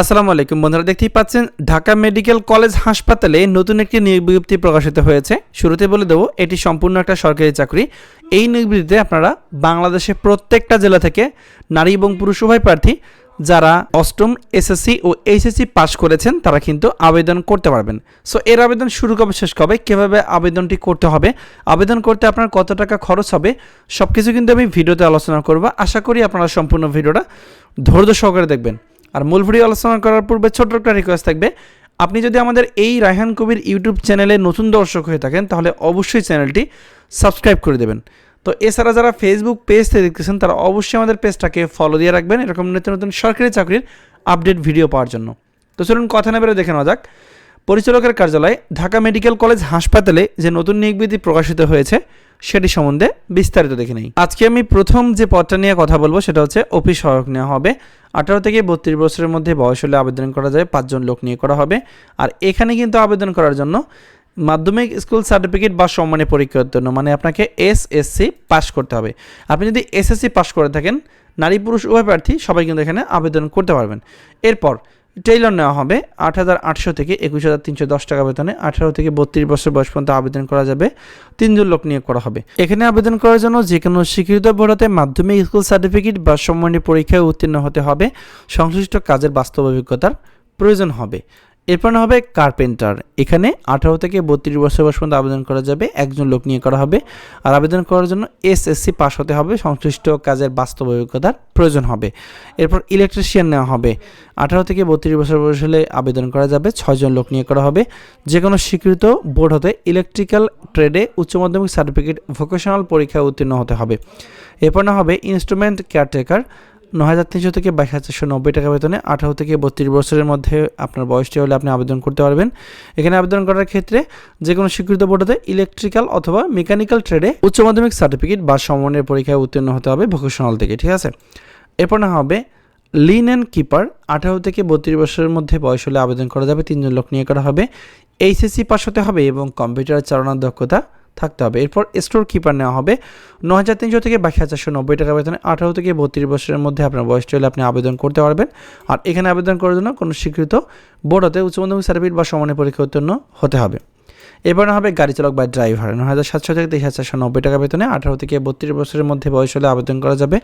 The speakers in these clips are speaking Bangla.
আসসালামু আলাইকুম বন্ধুরা, দেখতেই পাচ্ছেন, ঢাকা মেডিকেল কলেজ হাসপাতালে নতুন একটি নিয়োগ বিজ্ঞপ্তি প্রকাশিত হয়েছে। শুরুতে বলে দেবো, এটি সম্পূর্ণ একটা সরকারি চাকরি। এই নিয়োগ আপনারা বাংলাদেশের প্রত্যেকটা জেলা থেকে নারী এবং পুরুষ উভয় প্রার্থী যারা অষ্টম এসএসসি ও এইচএসসি পাশ করেছেন, তারা কিন্তু আবেদন করতে পারবেন। সো এর আবেদন শুরু কবে, শেষ কবে, কীভাবে আবেদনটি করতে হবে, আবেদন করতে আপনার কত টাকা খরচ হবে সব কিছু কিন্তু আমি ভিডিওতে আলোচনা করব। আশা করি আপনারা সম্পূর্ণ ভিডিওটা ধৈর্য সহকারে দেখবেন। আর মূল ভিডিও আলোচনা করার পূর্বে ছোট্ট একটা রিকোয়েস্ট থাকবে। আপনি যদি আমাদের এই রায়হান কবির ইউটিউব চ্যানেলে নতুন দর্শক হয়ে থাকেন, তাহলে অবশ্যই চ্যানেলটি সাবস্ক্রাইব করে দেবেন। তো এছাড়া যারা ফেসবুক পেজ থেকে দেখতেছেন, তারা অবশ্যই আমাদের পেজটাকে ফলো দিয়ে রাখবেন, এরকম নতুন নতুন সরকারি চাকরির আপডেট ভিডিও পাওয়ার জন্য। তো চলুন কথা না বেরো দেখে নেওয়া যাক। পরিচালকের কার্যালয়ে, ঢাকা মেডিকেল কলেজ হাসপাতালে যে নতুন নিয়োগ বিধি প্রকাশিত হয়েছে সেটি সম্বন্ধে বিস্তারিত দেখে নেই। আজকে আমি প্রথম যে পদটা নিয়ে কথা বলব সেটা হচ্ছে অফিস সহায়ক নেওয়া হবে। আঠারো থেকে বত্রিশ বছরের মধ্যে বয়স হলে আবেদন করা যায়, পাঁচজন লোক নিয়ে করা হবে। আর এখানে কিন্তু আবেদন করার জন্য মাধ্যমিক স্কুল সার্টিফিকেট বা সম্মানী পরীক্ষার জন্য মানে আপনাকে এস এসএসসি পাস করতে হবে। আপনি যদি এসএসসি পাস করে থাকেন, নারী পুরুষ উভয় প্রার্থী সবাই কিন্তু এখানে আবেদন করতে পারবেন। এরপর টেইলর নেওয়া হবে। আট হাজার আটশো থেকে একুশ হাজার তিনশো দশ টাকা বেতনে। আঠারো থেকে বত্রিশ বছর বয়স পর্যন্ত আবেদন করা যাবে। তিনজন লোক নিয়োগ করা হবে। এখানে আবেদন করার জন্য যে কোনো স্বীকৃত বোর্ডতে মাধ্যমিক স্কুল সার্টিফিকেট বা সম্মানী পরীক্ষায় উত্তীর্ণ হতে হবে। সংশ্লিষ্ট কাজের বাস্তব অভিজ্ঞতার প্রয়োজন হবে। এরপর হবে কার্পেন্টার। এখানে আঠারো থেকে বত্রিশ বছর বয়স পর্যন্ত আবেদন করা যাবে, একজন লোক নিয়ে করা হবে। আর আবেদন করার জন্য এসএসসি পাস হতে হবে, সংশ্লিষ্ট কাজের বাস্তব অভিজ্ঞতার প্রয়োজন হবে। এরপর ইলেকট্রিশিয়ান নেওয়া হবে। আঠারো থেকে বত্রিশ বছর বয়স হলে আবেদন করা যাবে, ছয়জন লোক নিয়ে করা হবে। যে কোনো স্বীকৃত বোর্ড হতে ইলেকট্রিক্যাল ট্রেডে উচ্চ মাধ্যমিক সার্টিফিকেট ভোকেশনাল পরীক্ষায় উত্তীর্ণ হতে হবে। এরপর না হবে ইনস্ট্রুমেন্ট কেয়ারটেকার ন হাজার তিনশো থেকে বাইশ হাজার চারশো নব্বই টাকা বেতনে আঠারো থেকে বত্রিশ বছরের মধ্যে আপনার বয়সটি হলে আপনি আবেদন করতে পারবেন। এখানে আবেদন করার ক্ষেত্রে যে কোনো স্বীকৃত বোর্ডে ইলেকট্রিক্যাল অথবা মেকানিক্যাল ট্রেডে উচ্চ মাধ্যমিক সার্টিফিকেট বা সমমানের পরীক্ষায় উত্তীর্ণ হতে হবে ভোকেশনাল থেকে, ঠিক আছে? এরপর না হবে লিন অ্যান্ড কিপার আঠারো থেকে বত্রিশ বছরের মধ্যে বয়স হলে আবেদন করা যাবে, তিনজন লোক নিয়ে করা হবে। এইচএসসি পাস হতে হবে এবং কম্পিউটার চালানোর দক্ষতা থাকতে হবে। এরপর স্টোর কিপার নেওয়া হবে। ন হাজার তিনশো থেকে বাকি হাজার নব্বই টাকা বেতনে আঠারো থেকে বত্রিশ বছরের মধ্যে আপনার বয়স চলে আপনি আবেদন করতে পারবেন। আর এখানে আবেদন করার জন্য কোনো স্বীকৃত বোর্ড হতে উচ্চ মাধ্যমিক সার্টিফিকেট বা সমানের পরীক্ষা উত্তীর্ণ হতে হবে। এরপর হবে গাড়ি চালক বা ড্রাইভার। ন হাজার সাতশো থেকে তেইশ হাজার নব্বই টাকা বেতনে, আঠারো থেকে বত্রিশ বছরের মধ্যে বয়স হলে আবেদন করা যাবে।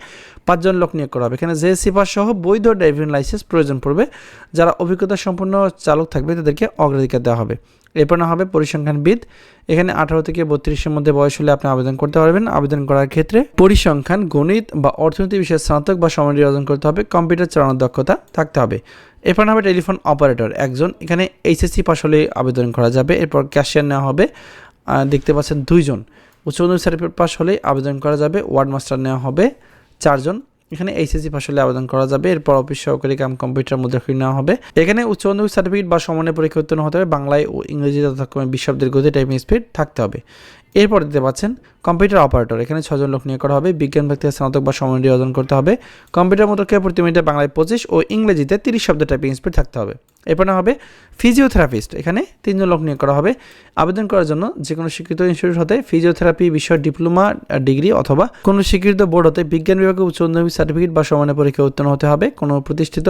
পাঁচজন লোক নিয়োগ করা হবে। এখানে জেএসসি পাস সহ বৈধ ড্রাইভিং লাইসেন্স প্রয়োজন পড়বে। যারা অভিজ্ঞতা সম্পন্ন চালক থাকবে, তাদেরকে অগ্রাধিকার দেওয়া হবে। এরপর না হবে পরিসংখ্যানবিদ। এখানে আঠারো থেকে বত্রিশের মধ্যে বয়স হলে আপনি আবেদন করতে পারবেন। আবেদন করার ক্ষেত্রে পরিসংখ্যান, গণিত বা অর্থনীতি বিষয়ে স্নাতক বা সমাধি অর্জন করতে হবে। কম্পিউটার চালানোর দক্ষতা থাকতে হবে। এরপর হবে টেলিফোন অপারেটর। একজন, এখানে এইচএসসি পাস হলে আবেদন করা যাবে। এরপর ক্যাশিয়ার নেওয়া হবে দেখতে পাচ্ছেন দুইজন। উচ্চ মাধ্যমিক সার্টিফিকেট পাস হলেই আবেদন করা যাবে ওয়ার্ড মাস্টার নেওয়া হবে চারজন। এখানে এইচএসসি পাস হলে আবেদন করা যাবে, এরপর অফিস সহকারী কাম কম্পিউটার মধ্যে নেওয়া হবে। এখানে উচ্চ মাধ্যমিক সার্টিফিকেট বা সমানের পরীক্ষা উত্তীর্ণ হতে হবে, বাংলায় ও ইংরেজি যথাক্রমে বিশ শব্দের গতি টাইপিং স্পিড থাকতে হবে। এরপর দিতে পাচ্ছেন কম্পিউটার অপারেটর এখানে ছজন লোক নিয়োগ করা হবে, বিজ্ঞান ব্যক্তি, স্নাতক বা সমানটি অর্জন করতে হবে। কম্পিউটার মোটরকে প্রতি মিনিটে বাংলায় পঁচিশ ও ইংরেজিতে তিরিশ শব্দ টাইপিং স্পিড থাকতে হবে। এরপর হবে ফিজিওথেরাপিস্ট এখানে তিনজন লোক নিয়োগ করা হবে। আবেদন করার জন্য যে কোনো স্বীকৃত ইনস্টিটিউট হতে ফিজিওথেরাপি বিষয় ডিপ্লোমা ডিগ্রি অথবা কোনো স্বীকৃত বোর্ড হতে বিজ্ঞান বিভাগে উচ্চ মাধ্যমিক সার্টিফিকেট বা সমানের পরীক্ষা উত্তীর্ণ হতে হবে। কোনো প্রতিষ্ঠিত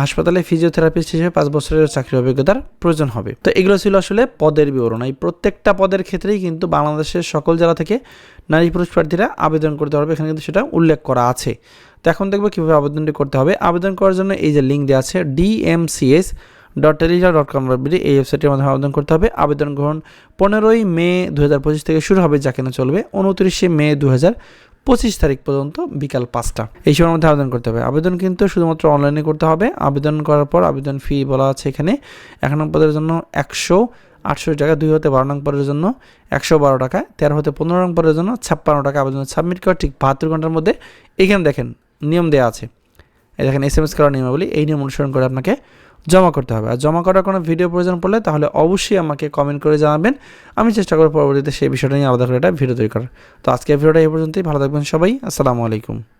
হাসপাতালে ফিজিওথেরাপিস্ট হিসেবে পাঁচ বছরের চাকরির অভিজ্ঞতার প্রয়োজন হবে। তো এগুলো ছিল আসলে পদের বিবরণ। এই প্রত্যেকটা পদের ক্ষেত্রেই কিন্তু বাংলাদেশের সকল জেলা থেকে নারী পুরুষ প্রার্থীরা আবেদন করতে পারবে। এখানে কিন্তু সেটা উল্লেখ করা আছে। তো এখন দেখব কীভাবে আবেদনটি করতে হবে। আবেদন করার জন্য এই যে লিঙ্ক দেওয়া আছে ডিএমসিএস ডট টেলিজা ডট কম ডট এই ওয়েবসাইটের মাধ্যমে আবেদন করতে হবে। আবেদন গ্রহণ পনেরোই মে দু হাজার পঁচিশ থেকে শুরু হবে, যা কেন চলবে। উনত্রিশে মে দু হাজার পঁচিশ তারিখ পর্যন্ত বিকাল পাঁচটা। এই সময়ের মধ্যে আবেদন করতে হবে। আবেদন কিন্তু শুধুমাত্র অনলাইনে করতে হবে। আবেদন করার পর আবেদন ফি বলা আছে এখানে। এক নম্বরের জন্য একশো আটশো টাকা, দুই হতে বারো নং পরের জন্য একশো বারো টাকা, তেরো হতে পনেরো নং পরের জন্য ছাপ্পান্ন টাকা আবেদন সাবমিট করা ঠিক বাহাত্তর ঘণ্টার মধ্যে এখানে দেখেন, নিয়ম দেওয়া আছে। দেখেন এস এম এস করার নিয়মাবলী, এই নিয়ম অনুসরণ করে আপনাকে জমা করতে হবে। আর জমা করার কোনো ভিডিও প্রয়োজন পড়লে তাহলে অবশ্যই আমাকে কমেন্ট করে জানাবেন। আমি চেষ্টা করব পরবর্তীতে সেই বিষয়টা নিয়ে আলাদা করে একটা ভিডিও তৈরি করার। তো আজকের ভিডিওটা এই পর্যন্তই। ভালো থাকবেন সবাই। আসসালামু আলাইকুম।